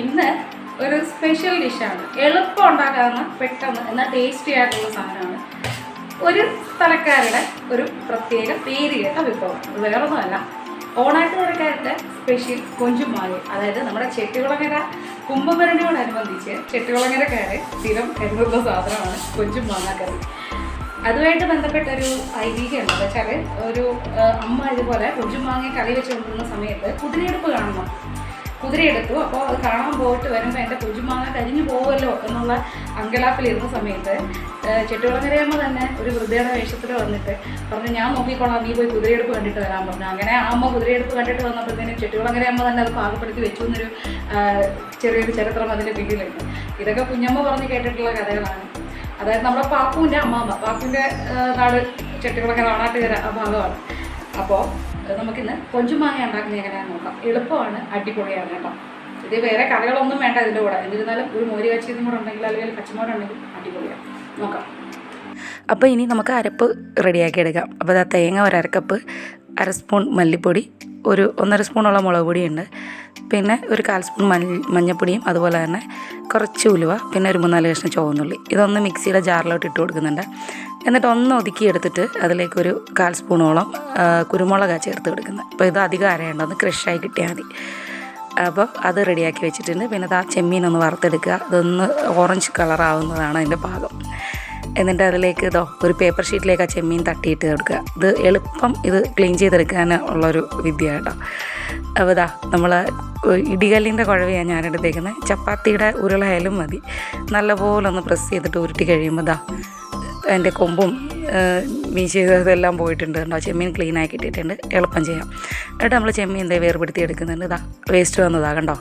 ഇന്ന് ഒരു സ്പെഷ്യൽ ഡിഷാണ് എളുപ്പം ഉണ്ടാക്കാവുന്ന പെട്ടെന്ന് എന്നാൽ ടേസ്റ്റി ആയിട്ടുള്ള സാധനമാണ്. ഒരു സ്ഥലക്കാരുടെ ഒരു പ്രത്യേക പേര് കേട്ട വിഭവം. അത് വേറൊന്നുമല്ല. ഓണാട്ടുകാരുടെ സ്പെഷ്യൽ കൊഞ്ചുമാലി അതായത് നമ്മുടെ ചെട്ടികുളങ്ങര കുംഭഭരണിയോടനുബന്ധിച്ച് ചെട്ടികുളങ്ങരക്കാരെ സ്ഥിരം കരുതുന്ന സാധനമാണ് കൊഞ്ചുമാങ്ങാക്കറി അതുമായിട്ട് ബന്ധപ്പെട്ട ഒരു ഐതിഹ്യം ഉണ്ട് വെച്ചാൽ ഒരു അമ്മ ഇതുപോലെ കൊഞ്ചുമാങ്ങ കറി വെച്ച് സമയത്ത് കുതിരയെടുപ്പ് കാണണം. കുതിരയെടുത്തു. അപ്പോൾ അത് കാണാൻ പോയിട്ട് വരുമ്പോൾ എന്റെ കുഞ്ചുമാങ്ങ കരിഞ്ഞു പോകുമല്ലോ എന്നുള്ള അങ്കലാപ്പിലിരുന്ന സമയത്ത് ചെട്ടുകുളങ്ങരയമ്മ തന്നെ ഒരു വൃദ്ധയുടെ വേഷത്തിൽ വന്നിട്ട് പറഞ്ഞു ഞാൻ നോക്കിക്കോളാം നീ പോയി കുതിരയെടുപ്പ് കണ്ടിട്ട് വരാൻ പറഞ്ഞു. അങ്ങനെ ആ അമ്മ കുതിരയെടുപ്പ് കണ്ടിട്ട് വന്നപ്പോഴത്തേനും ചെട്ടുകുളങ്ങരയമ്മ തന്നെ അത് പാകപ്പെടുത്തി വെച്ചു എന്നൊരു ചെറിയൊരു ചരിത്രം അതിന്റെ പിന്നിലുണ്ട്. ഇതൊക്കെ കുഞ്ഞമ്മ പറഞ്ഞ് കേട്ടിട്ടുള്ള കഥകളാണ്. അതായത് നമ്മുടെ പാപ്പുവിന്റെ അമ്മാമ്മ പാപ്പുവിന്റെ നാട് ചെട്ടികുളങ്ങര ആണാട്ടുകര ആ ഭാഗമാണ്. അപ്പോൾ നമുക്കിന്ന് കൊഞ്ചുമാങ്ങ ഉണ്ടാക്കുന്നത് എങ്ങനെയാണെന്ന് നോക്കാം. എളുപ്പമാണ് അടിപൊളിയാണ് കേട്ടോ. ഇത് വേറെ കറികളൊന്നും വേണ്ട ഇതിന്റെ കൂടെ. എന്നിരുന്നാലും ഒരു മോരി കാച്ചിയതും കൂടെ ഉണ്ടെങ്കിൽ അല്ലെങ്കിൽ പച്ചമോരുണ്ടെങ്കിൽ അടിപൊളിയാണ്. നോക്കാം. അപ്പോൾ ഇനി നമുക്ക് അരപ്പ് റെഡിയാക്കി എടുക്കാം. അപ്പോൾ അത് തേങ്ങ ഒരു അരക്കപ്പ് അര സ്പൂൺ മല്ലിപ്പൊടി ഒരു ഒന്നര സ്പൂണോളം മുളക് പൊടിയുണ്ട്. പിന്നെ ഒരു കാൽ സ്പൂൺ മഞ്ഞ മഞ്ഞൾപ്പൊടിയും അതുപോലെ തന്നെ കുറച്ച് ഉലുവ പിന്നെ ഒരു മൂന്നാൽ കഷ്ണം ചുവന്നുള്ളി. ഇതൊന്ന് മിക്സിയുടെ ജാറിലോട്ട് ഇട്ട് കൊടുക്കുന്നുണ്ട്. എന്നിട്ട് ഒന്ന് ഒതുക്കി എടുത്തിട്ട് അതിലേക്ക് ഒരു കാൽ സ്പൂണോളം കുരുമുളകാണ് ചേർത്ത് കൊടുക്കുന്നത്. അപ്പോൾ ഇത് അധികം അരയേണ്ട ഒന്ന് ക്രഷായി കിട്ടിയാൽ മതി. അപ്പോൾ അത് റെഡിയാക്കി വെച്ചിട്ടുണ്ട്. പിന്നെ ആ ചെമ്മീൻ ഒന്ന് വറുത്തെടുക്കുക. അതൊന്ന് ഓറഞ്ച് കളറാവുന്നതാണ് അതിന്റെ ഭാഗം. എന്നിട്ട് അതിലേക്ക് ഇതോ ഒരു പേപ്പർ ഷീറ്റിലേക്ക് ആ ചെമ്മീൻ തട്ടിയിട്ട് കൊടുക്കുക. ഇത് എളുപ്പം ഇത് ക്ലീൻ ചെയ്തെടുക്കാൻ ഉള്ളൊരു വിദ്യ കേട്ടോ. അപ്പോൾ ഇതാ നമ്മൾ ഇടികല്ലിന്റെ കുഴവയാണ് ഞാൻ എടുത്തേക്കുന്നത് ചപ്പാത്തിയുടെ ഉരുളയാലും മതി. നല്ലപോലെ ഒന്ന് പ്രസ് ചെയ്തിട്ട് ഉരുട്ടി കഴിയുമ്പോൾ ഇതാ അതിന്റെ കൊമ്പും മീൻ ഇതെല്ലാം പോയിട്ടുണ്ട് കേട്ടോ ചെമ്മീൻ ക്ലീൻ ആക്കി ഇട്ടിട്ടുണ്ട് എളുപ്പം ചെയ്യാം. എന്നിട്ട് നമ്മൾ ചെമ്മീൻ എന്താ വേർപെടുത്തി എടുക്കുന്നുണ്ട്. ഇതാ വേസ്റ്റ് വന്നതാ കണ്ടോ?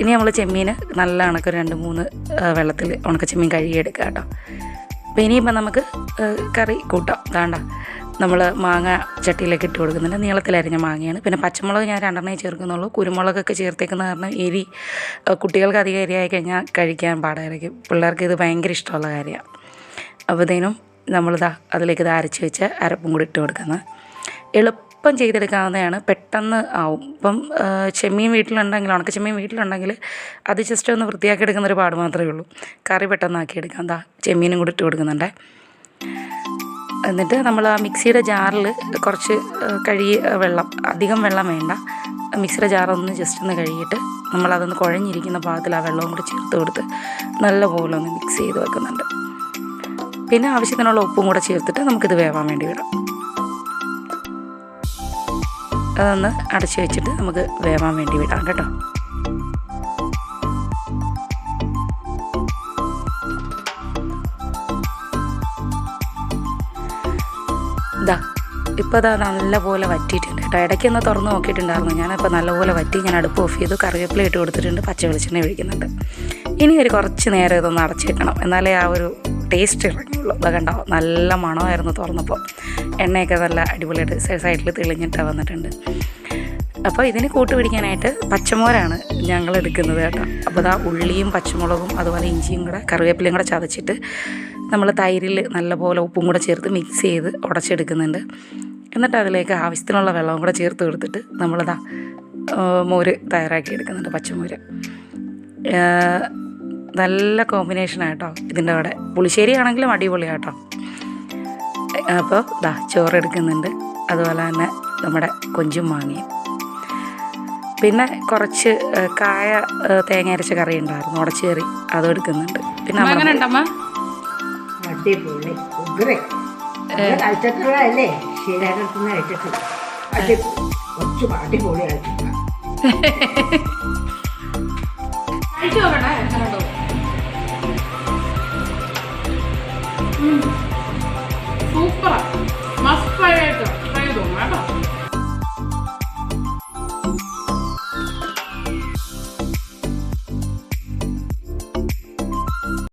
ഇനി നമ്മൾ ചെമ്മീൻ നല്ല കണക്ക് രണ്ട് മൂന്ന് വെള്ളത്തിൽ ഉണക്ക ചെമ്മീൻ കഴുകിയെടുക്കുക കേട്ടോ. അപ്പോൾ ഇനിയിപ്പോൾ നമുക്ക് കറി കൂട്ടാം. താണ്ട നമ്മൾ മാങ്ങ ചട്ടിയിലേക്ക് ഇട്ട് കൊടുക്കുന്നുണ്ട്. നീളത്തിലരിഞ്ഞ മാങ്ങയാണ്. പിന്നെ പച്ചമുളക് ഞാൻ രണ്ടെണ്ണേ ചേർക്കുന്നുള്ളൂ. കുരുമുളകൊക്കെ ചേർത്തേക്കുന്ന കാരണം എരി കുട്ടികൾക്ക് അധികം എരിയായി കഴിഞ്ഞാൽ കഴിക്കാൻ പാടായിരിക്കും. പിള്ളേർക്ക് ഇത് ഭയങ്കര ഇഷ്ടമുള്ള കാര്യമാണ്. അപ്പോഴത്തേനും നമ്മളിതാ അതിലേക്ക് ഇത് അരച്ച് വെച്ച് അരപ്പും കൂടി ഇട്ട് കൊടുക്കുന്നത് എളുപ്പം ചെയ്തെടുക്കാവുന്നതാണ്. പെട്ടെന്ന് ആവും. ഇപ്പം ചെമ്മീൻ വീട്ടിലുണ്ടെങ്കിൽ ഉണക്ക ചെമ്മീൻ വീട്ടിലുണ്ടെങ്കിൽ അത് ജസ്റ്റ് ഒന്ന് വൃത്തിയാക്കി എടുക്കുന്ന ഒരു പാട് മാത്രമേ ഉള്ളൂ. കറി പെട്ടെന്ന് ആക്കി എടുക്കാം എന്താ ചെമ്മീനും കൂടി ഇട്ട് കൊടുക്കുന്നുണ്ടേ. എന്നിട്ട് നമ്മൾ ആ മിക്സിയുടെ ജാറിൽ കുറച്ച് കഴുകി വെള്ളം അധികം വെള്ളം വേണ്ട. മിക്സിയുടെ ജാറൊന്ന് ജസ്റ്റ് ഒന്ന് കഴുകിയിട്ട് നമ്മളതൊന്ന് കുഴഞ്ഞിരിക്കുന്ന പാകത്തിൽ ആ വെള്ളവും കൂടി ചേർത്ത് കൊടുത്ത് നല്ലപോലെ ഒന്ന് മിക്സ് ചെയ്ത് വെക്കുന്നുണ്ട്. പിന്നെ ആവശ്യത്തിനുള്ള ഉപ്പും കൂടെ ചേർത്തിട്ട് നമുക്കിത് വേവാൻ വേണ്ടി വിടാം അതൊന്ന് അടച്ചു വെച്ചിട്ട് നമുക്ക് വേവാൻ വേണ്ടി വിടാം കേട്ടോ. ഇതാ ഇപ്പോൾ അതാ നല്ലപോലെ വറ്റിയിട്ടുണ്ട് കേട്ടോ. ഇടയ്ക്കൊന്ന് തുറന്ന് നോക്കിയിട്ടുണ്ടായിരുന്നു. ഞാനിപ്പോൾ നല്ലപോലെ വറ്റി ഞാൻ അടുപ്പ് ഓഫ് ചെയ്തു കറിവേപ്പില ഇട്ട് കൊടുത്തിട്ടുണ്ട് പച്ച വെളിച്ചെണ്ണ ഒഴിക്കുന്നുണ്ട്. ഇനി ഒരു കുറച്ച് നേരം ഇതൊന്ന് അടച്ചു വെക്കണം എന്നാലേ ആ ഒരു ടേസ്റ്റ് ഇറങ്ങുള്ളൂ അത് കണ്ടോ? നല്ല മണമായിരുന്നു തുറന്നപ്പോൾ. എണ്ണയൊക്കെ നല്ല അടിപൊളിയായിട്ട് സൈഡിൽ തെളിഞ്ഞിട്ട് വന്നിട്ടുണ്ട്. അപ്പോൾ ഇതിന് കൂട്ട് പിടിക്കാനായിട്ട് പച്ചമോരാണ് ഞങ്ങൾ എടുക്കുന്നത് കേട്ടോ. അപ്പോൾ ഇതാ ഉള്ളിയും പച്ചമുളകും അതുപോലെ ഇഞ്ചിയും കൂടെ കറിവേപ്പിലയും കൂടെ ചതച്ചിട്ട് നമ്മൾ തൈരിൽ നല്ലപോലെ ഉപ്പും കൂടെ ചേർത്ത് മിക്സ് ചെയ്ത് ഉടച്ചെടുക്കുന്നുണ്ട്. എന്നിട്ട് അതിലേക്ക് ആവശ്യത്തിനുള്ള വെള്ളവും കൂടെ ചേർത്ത് കൊടുത്തിട്ട് നമ്മളിതാ മോര് തയ്യാറാക്കി എടുക്കുന്നുണ്ട് പച്ചമോര്. നല്ല കോമ്പിനേഷൻ കേട്ടോ ഇതിന്റെ കൂടെ പുളിശ്ശേരി ആണെങ്കിലും അടിപൊളിയാട്ടോ അപ്പോൾ ദാ ചോറ് എടുക്കുന്നുണ്ട്. അതുപോലെ തന്നെ നമ്മുടെ കൊഞ്ചും മാങ്ങയും. പിന്നെ കുറച്ച് കായ തേങ്ങ അരച്ച കറി ഉണ്ടായിരുന്നു ഉടച്ചേറി. അതും എടുക്കുന്നുണ്ട്. പിന്നെ അടിപൊളി. സൂപ്പറാണ് മസ്റ്റായിട്ട് ട്രൈ തോന്നുന്നു കേട്ടോ.